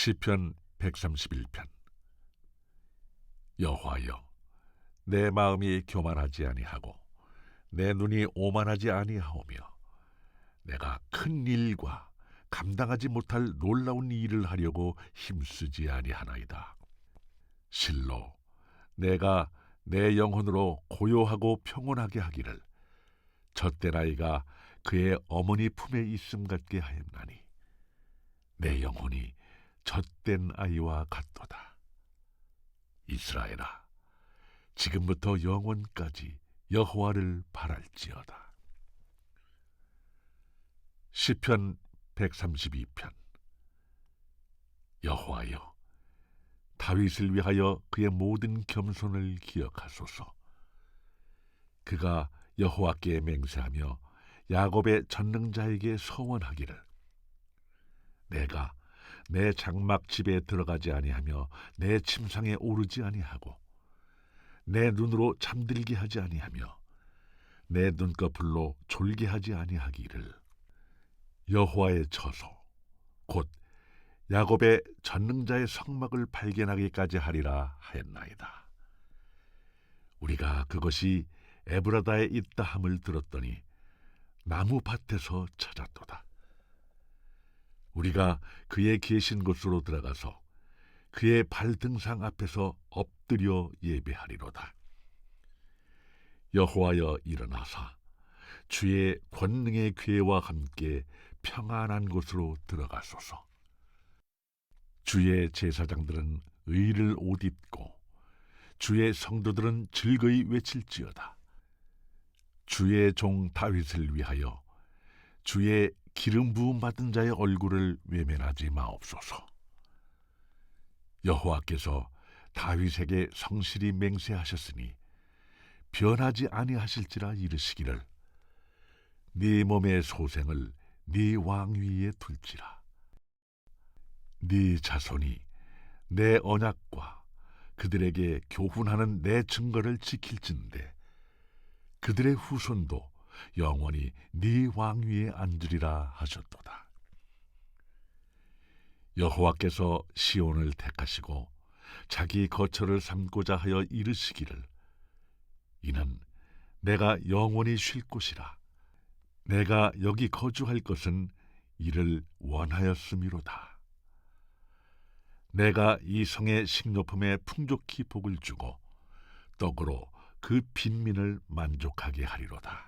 시편 131편. 여호와여 내 마음이 교만하지 아니하고 내 눈이 오만하지 아니하오며 내가 큰 일과 감당하지 못할 놀라운 일을 하려고 힘쓰지 아니하나이다. 실로 내가 내 영혼으로 고요하고 평온하게 하기를 젖된 아이가 그의 어머니 품에 있음 같게 하였나니 내 영혼이 젖된 아이와 같도다. 이스라엘아, 지금부터 영원까지 여호와를 바랄지어다. 시편 132편 여호와여, 다윗을 위하여 그의 모든 겸손을 기억하소서. 그가 여호와께 맹세하며 야곱의 전능자에게 서원하기를 내가 내 장막 집에 들어가지 아니하며 내 침상에 오르지 아니하고 내 눈으로 잠들게 하지 아니하며 내 눈꺼풀로 졸게 하지 아니하기를 여호와의 처소 곧 야곱의 전능자의 성막을 발견하기까지 하리라 하였나이다. 우리가 그것이 에브라다에 있다 함을 들었더니 나무 밭에서 찾았도다. 우리가 그의 계신 곳으로 들어가서 그의 발등상 앞에서 엎드려 예배하리로다. 여호와여 일어나사 주의 권능의 괴와 함께 평안한 곳으로 들어가소서. 주의 제사장들은 의를 옷 입고 주의 성도들은 즐거이 외칠지어다. 주의 종 다윗을 위하여 주의 기름 부음 받은 자의 얼굴을 외면하지 마옵소서. 여호와께서 다윗에게 성실히 맹세하셨으니 변하지 아니하실지라 이르시기를 네 몸의 소생을 네 왕위에 둘지라. 네 자손이 내 언약과 그들에게 교훈하는 내 증거를 지킬진대 그들의 후손도 영원히 네 왕위에 앉으리라 하셨도다. 여호와께서 시온을 택하시고 자기 거처를 삼고자 하여 이르시기를 이는 내가 영원히 쉴 곳이라 내가 여기 거주할 것은 이를 원하였음이로다. 내가 이 성의 식료품에 풍족히 복을 주고 떡으로 그 빈민을 만족하게 하리로다.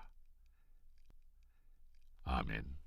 아멘.